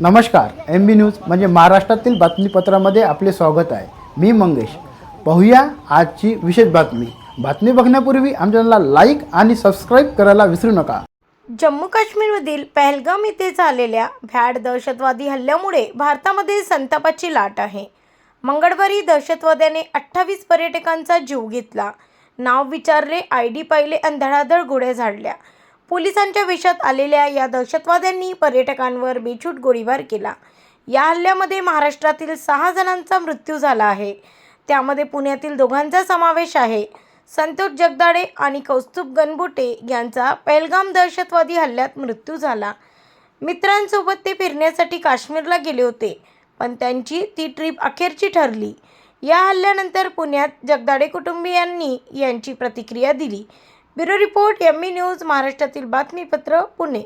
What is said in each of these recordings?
नमस्कार एम बी न्यूज म्हणजे महाराष्ट्रातील बातमीपत्रामध्ये आपले स्वागत आहे. मी मंगेश. पाहूया आजची विशेष बातमी. बातमी बघण्यापूर्वी आमच्या चॅनलला लाईक आणि सबस्क्राईब करायला विसरू नका. जम्मू काश्मीरमधील पहलगाम येथे झालेल्या भ्याड दहशतवादी हल्ल्यामुळे भारतामध्ये संतापाची लाट आहे. मंगळवारी दहशतवाद्याने अठ्ठावीस पर्यटकांचा जीव घेतला. नाव विचारले आय डी पाहिले आणि धडाधड गोळ्या झाडल्या. पोलिसांच्या वेशात आलेल्या या दहशतवाद्यांनी पर्यटकांवर बेछूट गोळीबार केला. या हल्ल्यामध्ये महाराष्ट्रातील सहा जणांचा मृत्यू झाला आहे. त्यामध्ये पुण्यातील दोघांचा समावेश आहे. संतोष जगदाडे आणि कौस्तुभ गणबुटे यांचा पहलगाम दहशतवादी हल्ल्यात मृत्यू झाला. मित्रांसोबत ते फिरण्यासाठी काश्मीरला गेले होते पण त्यांची ती ट्रिप अखेरची ठरली. या हल्ल्यानंतर पुण्यात जगदाडे कुटुंबियांनी यांची प्रतिक्रिया दिली. ब्युरो रिपोर्ट एम न्यूज महाराष्ट्रातील बातमीपत्र पुणे.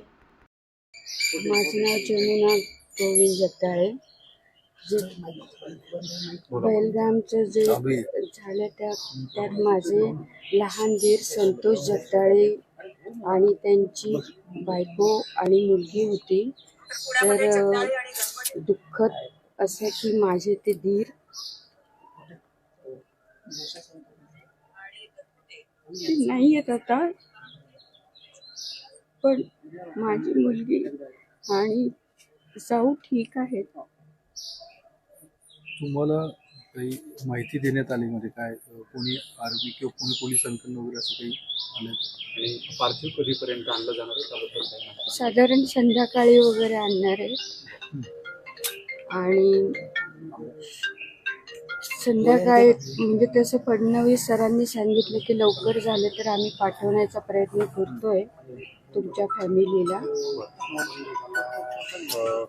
माझं नाव जमुना गोविंद जगदाळे जे बैलगामचं जे झालं त्या त्यात माझे लहान दीर संतोष जगदाळे आणि त्यांची बायको आणि मुलगी होती. तर दुःखद असं की माझे ते दीर ते नाही येत आता. पण माझी मुलगी आणि जाऊ ठीक आहेत. तुम्हाला काही माहिती देण्यात आली म्हणजे काय कोणी आर्मी किंवा कोणी पोलिसांकडून वगैरे असं काही आलं? आणि पार्थिव कधीपर्यंत आणलं जाणार आहे त्याबद्दल काय माहिती? साधारण संध्याकाळी वगैरे आणणार आहे. आणि संध्याकाळी म्हणजे तसं फडणवीस सरांनी सांगितलं की लवकर झालं तर आम्ही पाठवण्याचा प्रयत्न करतोय तुमच्या फॅमिलीला.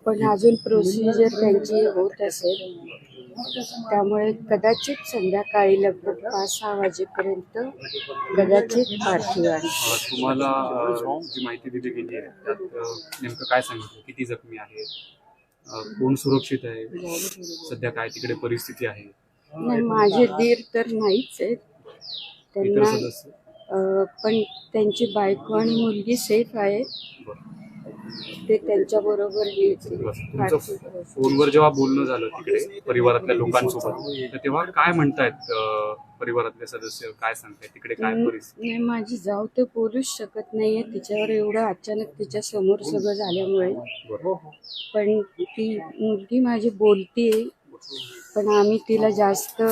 पण अजून प्रोसिजर त्यांची होत असेल त्यामुळे कदाचित संध्याकाळी लगभग पाच सहा वाजेपर्यंत कदाचित पार्थिव आहे तुम्हाला जी माहिती दिली गेली आहे त्यात नेमकं काय सांगितलं? किती जखमी आहे कोण सुरक्षित आहे? सध्या काय तिकडे परिस्थिती आहे? नाही माझे दीर तर नाहीच आहेत. त्यांना अं, पण त्यांची बायको आणि मुलगी सेफ आहे. ते त्यांच्या बरोबर. तुमचं फोनवर जेव्हा बोलणं झालं तिकडे परिवारातल्या लोकांसोबत तर तेव्हा काय म्हणतायत अ, परिवारातले सदस्य? काय सांगतायत? तिकडे काय परिस्थिती? नाही माझी जाऊ तर बोलूच शकत नाहीये. तिच्यावर एवढं अचानक तिच्या समोर सगळं झाल्यामुळे. बरं. पण ती मुलगी माझी बोलतीये. पण आम्ही तिला जास्त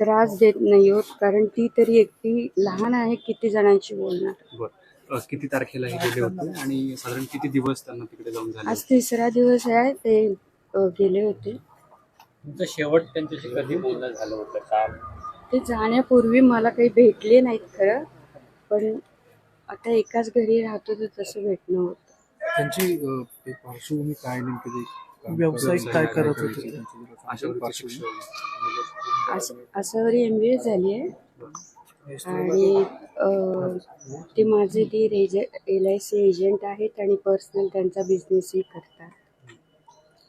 त्रास देत नाही आहोत कारण ती तरी एकटी लहान आहे किती जणांशी बोलणार? बरं. अ, किती तारखेला हे गेले होते आणि साधारण किती दिवस त्यांना तिकडे जाऊन झाले आज तिसरा दिवस आहे ते अ, गेले होते. तुमचं शेवट त्यांच्याशी कधी बोलणं झालं होतं? का ते जाण्यापूर्वी मला काही भेटले नाहीत खरं पण आता एकाच घरी राहतो तर तसं भेटणं होतं. त्यांची अं, ते पार्श्वभूमी काय नेमकी ते? व्यावसायिक काय करत होते? असावरी एम बी ए झाली आहे. आणि ते माझे एज एल आय सी एजंट आहेत आणि पर्सनल त्यांचा बिझनेसही करतात.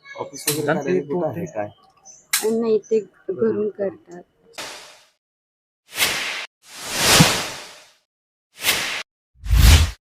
ऑफिस वगैरे आणि नाही ते घरून करतात.